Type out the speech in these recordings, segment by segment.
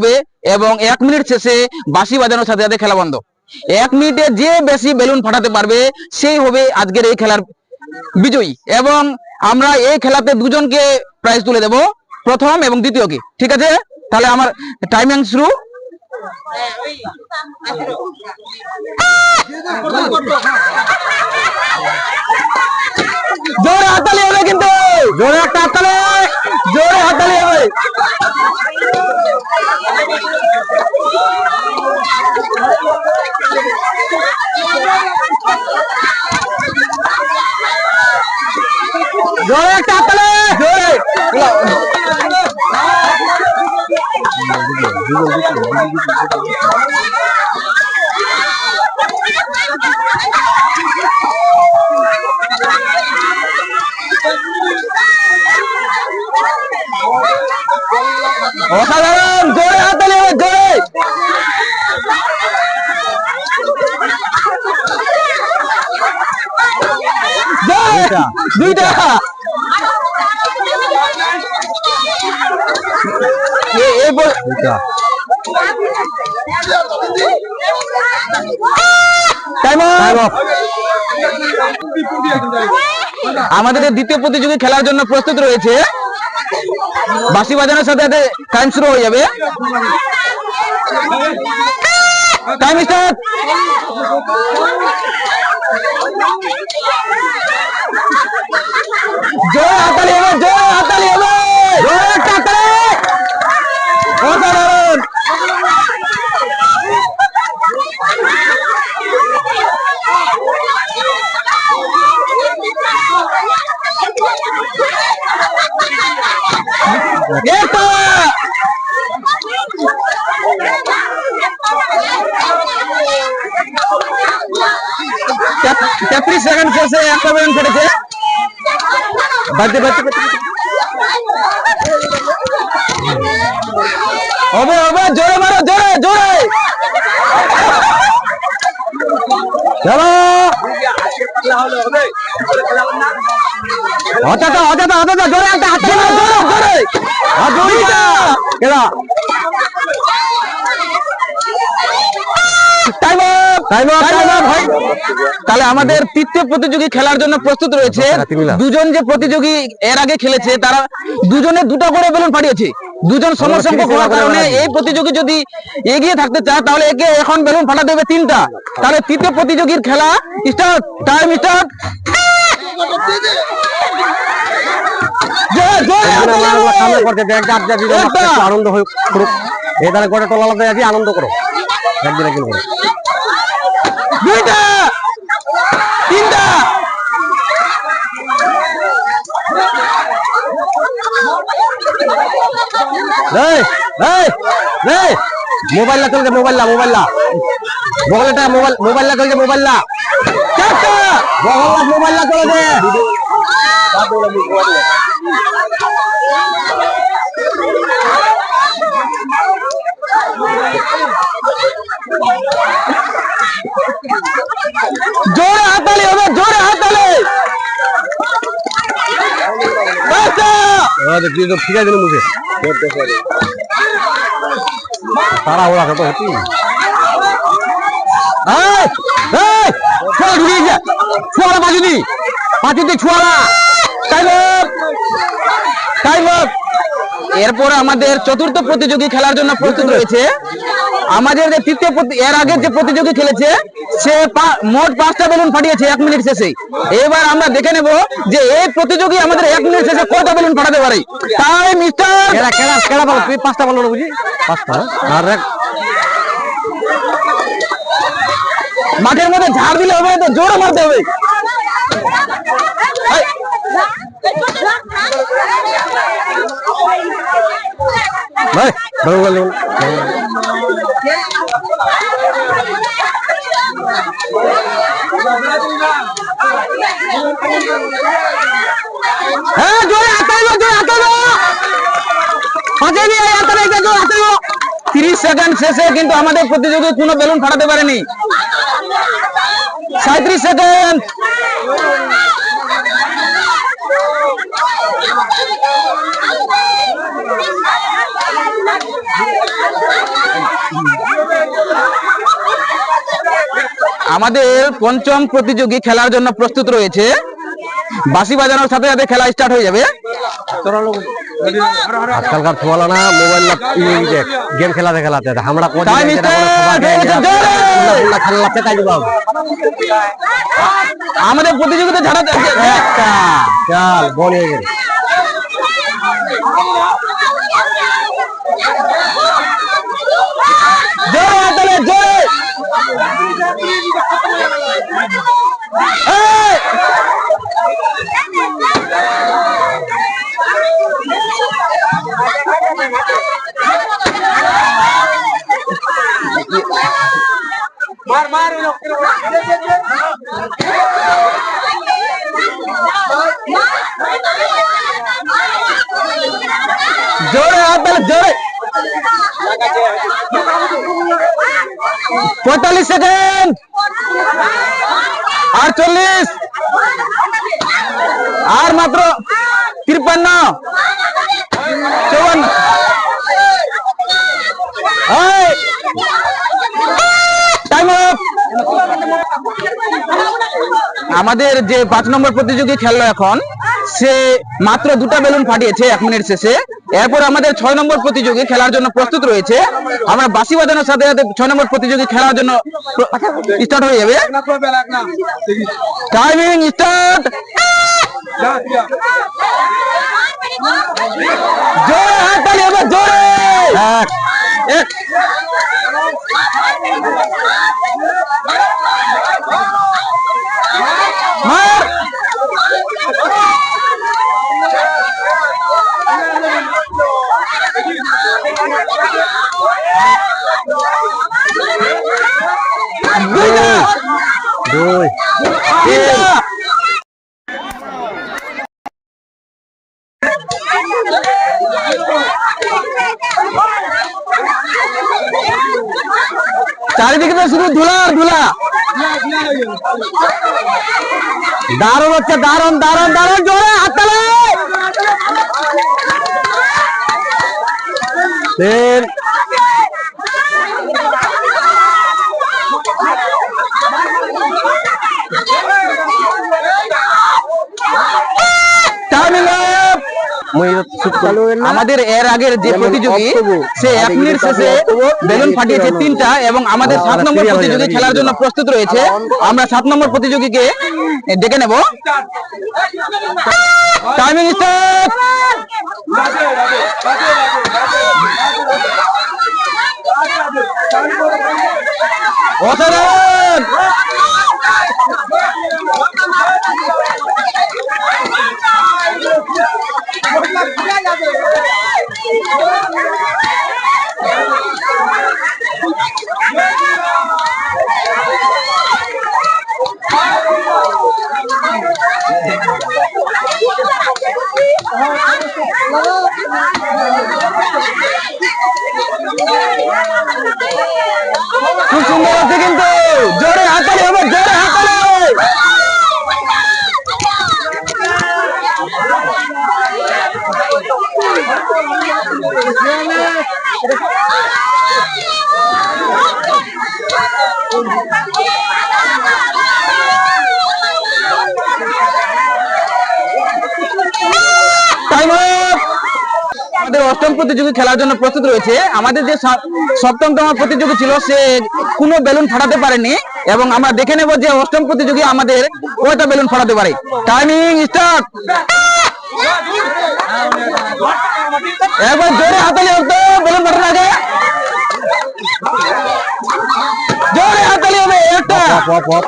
হবে এবং এক মিনিট শেষে বাঁশি বাজানোর সাথে সাথে খেলা বন্ধ। এক মিনিটে যে বেশি বেলুন ফাটাতে পারবে, সেই হবে আজকের এই খেলার বিজয়ী। এবং আমরা এই খেলাতে দুজনকে প্রাইজ তুলে দেব, প্রথম এবং দ্বিতীয়কে। ঠিক আছে? তাহলে আমার টাইমিং শুরু। জোরে হাততালি হবে কিন্তু! জোরে হাততালি জোরে হাততালি হবে জোরে একটা হাততালি জোরে অসাধারণ জোরে হাততালি হবে জোরে। জোরে দুইটা এ- এই বল- Time up! আমাদের দ্বিতীয় প্রতিযোগী খেলার জন্য প্রস্তুত রয়েছে। বাসি বাজানোর সাথে সাথে টাইম শুরু হয়ে যাবে। টাইম স্টার্ট জোরে হাতালি হবে জোরে হাতালি হবে জোরে একটা হাততালি অসাধারণ এটা তেত্রিশ সেকেন্ড শেষে একটা বেলুন ফেটেছে বাড়তে বাড়তে হবে হবে জোরে মারো, জোরে জোরে। হঠাৎ হঠাৎ হঠাৎ জোরে একটা হাত জোরে জোরে হাত জোরে time up time up time up ভাই। তাহলে আমাদের তৃতীয় প্রতিযোগী খেলার জন্য প্রস্তুত রয়েছে। দুজন যে প্রতিযোগী এর আগে খেলেছে তারা দুজনে দুটো করে বেলুন ফাটিয়েছে। দুজন সমসংখ্যক হওয়ার কারণে এই প্রতিযোগী যদি এগিয়ে থাকতে চায় তাহলে একে এখন বেলুন ফাটাতে হবে তিনটা। তাহলে তৃতীয় প্রতিযোগীর খেলা স্টার্ট টাইম স্টার্ট আনন্দ হয়ে করুক। এখানে গোটা আছি আনন্দ করো। একদিন একদিন করো দুইটা তিনটা মোবাইল না চলছে মোবাইল না মোবাইল না বগলটা মোবাইল মোবাইল না চলছে মোবাইল না মোবাইল না জোরে হাতালি হবে জোরে হাতালি ঠিক আছে মুখে। তারা ওরা পাঁচিতে এরপর আমাদের চতুর্থ প্রতিযোগী খেলার জন্য প্রস্তুত রয়েছে আমাদের যে তৃতীয় প্রতি- এর আগে যে প্রতিযোগী খেলেছে সে পা- মোট পাঁচটা বেলুন ফাটিয়েছে এক মিনিট শেষে। এবার আমরা দেখে নেব যে এই প্রতিযোগী আমাদের এক মিনিট শেষে কয়টা বেলুন ফাটাতে পারে। তাই মিস্টার কেডা কেডা কেডা বলো তুই পাঁচটা বলো বুঝি পাঁচটা? আর এক। মাঠের মধ্যে ঝাড় দিলে হবে তো? জোরে মারতে হবে। ভাই ভালো হ্যাঁ জোরে হাতাইব জোরে হাতাইব পাঁচে নিয়ে এটা জোরে হাতাইব তিরিশ সেকেন্ড শেষে কিন্তু আমাদের প্রতিযোগী কোনো বেলুন ফাটাতে পারেনি। সাঁত্রিশ সেকেন্ড। আমাদের পঞ্চম প্রতিযোগী খেলার জন্য প্রস্তুত রয়েছে। বাসি বাজানোর সাথে সাথে খেলা স্টার্ট হয়ে যাবে। আজকালকার ছোয়ালা না মোবাইল গেম খেলাতে খেলাতে আমরা খেলাতে কাজ আমাদের প্রতিযোগিতা একটা। চল বল হয়ে গেল জোরে হাততালি, জোরে এই! জোরে হাততালি, জোরে পঁয়তাল্লিশ সেকেন্ড। আটচল্লিশ। আর মাত্র তিপ্পান্ন। চৌবান্ন! আমাদের যে পাঁচ নম্বর প্রতিযোগী খেললো এখন, সে মাত্র দুটা বেলুন ফাটিয়েছে এক মিনিট শেষে। এরপর আমাদের ছয় নম্বর প্রতিযোগী খেলার জন্য প্রস্তুত রয়েছে। আমরা বাঁশি বাজানোর সাথে সাথে ছয় নম্বর প্রতিযোগী খেলার জন্য স্টার্ট হয়ে যাবে। টাইমিং স্টার্ট জোরে মার দুইটা দুই তিনটা চারিদিকে তো শুধু ধুলা ধুলা। দারুণ হচ্ছে দারুণ দারুণ দারুণ জোরে হাততালে। তিন টাইমিং আপ মুই শুট চালু হইল না আমাদের এর আগের যে প্রতিযোগী সে এক মিনিট শেষে বেলুন ফাটিয়েছে তিনটা এবং আমাদের সাত নম্বর প্রতিযোগী খেলার জন্য প্রস্তুত রয়েছে। আমরা সাত নম্বর প্রতিযোগীকে ডেকে নেব। টাইমিং স্টার্ট অসাধারণ খুব সুন্দর হচ্ছে কিন্তু। জোরে হাতালি হবে জোরে হাতালি Time আমাদের অষ্টম প্রতিযোগী খেলার জন্য প্রস্তুত রয়েছে। আমাদের যে সপ্তমতম প্রতিযোগী ছিল সে কোনো বেলুন ফাটাতে পারেনি এবং আমরা দেখে নেব যে অষ্টম প্রতিযোগী আমাদের কয়টা বেলুন ফাটাতে পারে। টাইমিং স্টার্ট একবার জোরে হাতালি হতো বেলুন ফাটানোর আগে। জোরে হাতালি হবে একটা পপ পপ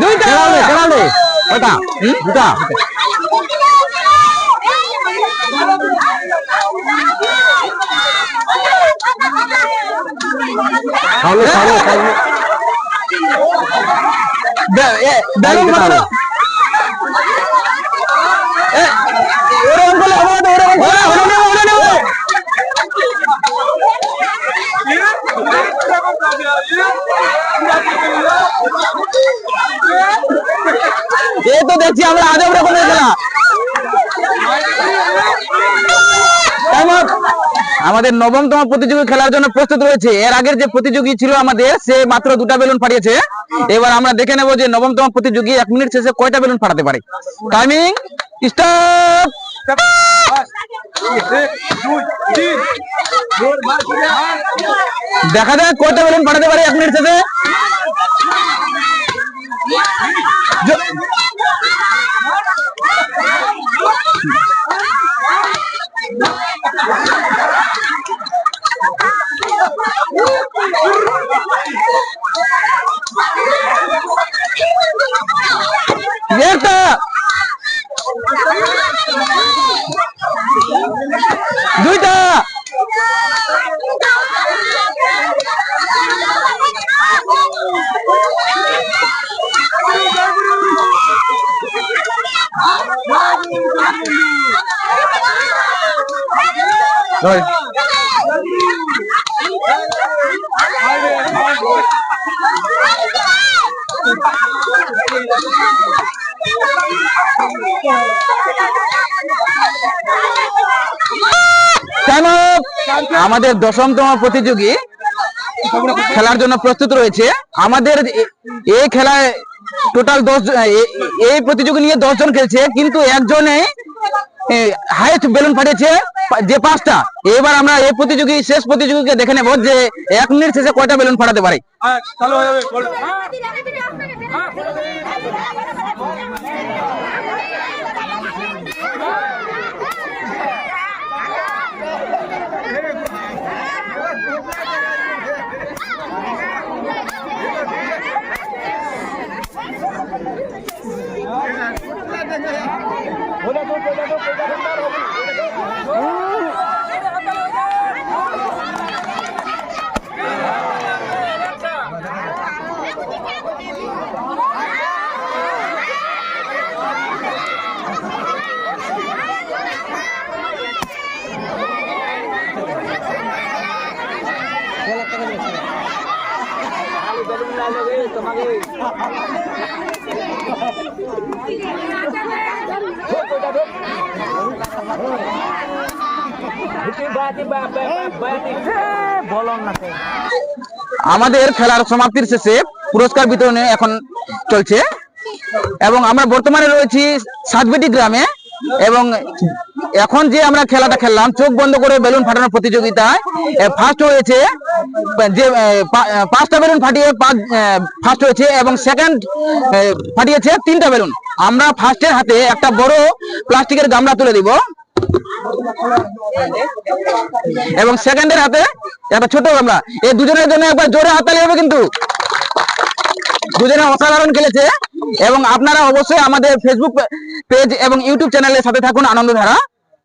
দুইটা খেলাও নে খেলাও নে কয়টা দুটা বেলুন এ, করলে হবে তো, ওরকম করলে হবে না, হবে না, হবে না। এ তো দেখছি, আমরা আজব রকমের আমাদের নবমতম প্রতিযোগী খেলার জন্য প্রস্তুত রয়েছে। এর আগের যে প্রতিযোগী ছিল আমাদের, সে মাত্র দুটা বেলুন ফাটিয়েছে এবার আমরা দেখে নেব যে নবমতম প্রতিযোগী এক মিনিট শেষে কয়টা বেলুন ফাটাতে পারে। টাইমিং দেখা যাক কয়টা বেলুন ফাটাতে পারে এক মিনিট শেষে। জ- একটা up! আমাদের দশমতম প্রতিযোগী খেলার জন্য প্রস্তুত রয়েছে আমাদের এই খেলায় টোটাল দশ এই প্রতিযোগী নিয়ে দশজন খেলছে, কিন্তু একজনে হাইস্ট বেলুন ফাটিয়েছে যে পাঁচটা। এবার আমরা এই প্রতিযোগী, শেষ প্রতিযোগীকে দেখে নেব যে এক মিনিট শেষে কয়টা বেলুন ফাটাতে পারে। চালু হয়ে যাবে গোল আমাদের খেলার সমাপ্তির শেষে পুরস্কার বিতরণে এখন চলছে। এবং আমরা বর্তমানে রয়েছি সাতবেটি গ্রামে এবং এখন যে আমরা খেলাটা খেললাম, চোখ বন্ধ করে বেলুন ফাটানোর প্রতিযোগিতায় ফার্স্ট হয়েছে, যে পাঁচটা বেলুন ফাটিয়ে ফার্স্ট হয়েছে এবং সেকেন্ড ফাটিয়েছে তিনটা বেলুন। আমরা ফার্স্টের হাতে একটা বড় প্লাস্টিকের গামলা তুলে দিব। এবং সেকেন্ডের হাতে একটা ছোট গামলা। এই দুজনের জন্য একবার জোরে হাততালি হবে কিন্তু। দুজনে অসাধারণ খেলেছে। এবং আপনারা অবশ্যই আমাদের ফেসবুক পেজ এবং ইউটিউব চ্যানেলের সাথে থাকুন, আনন্দধারা।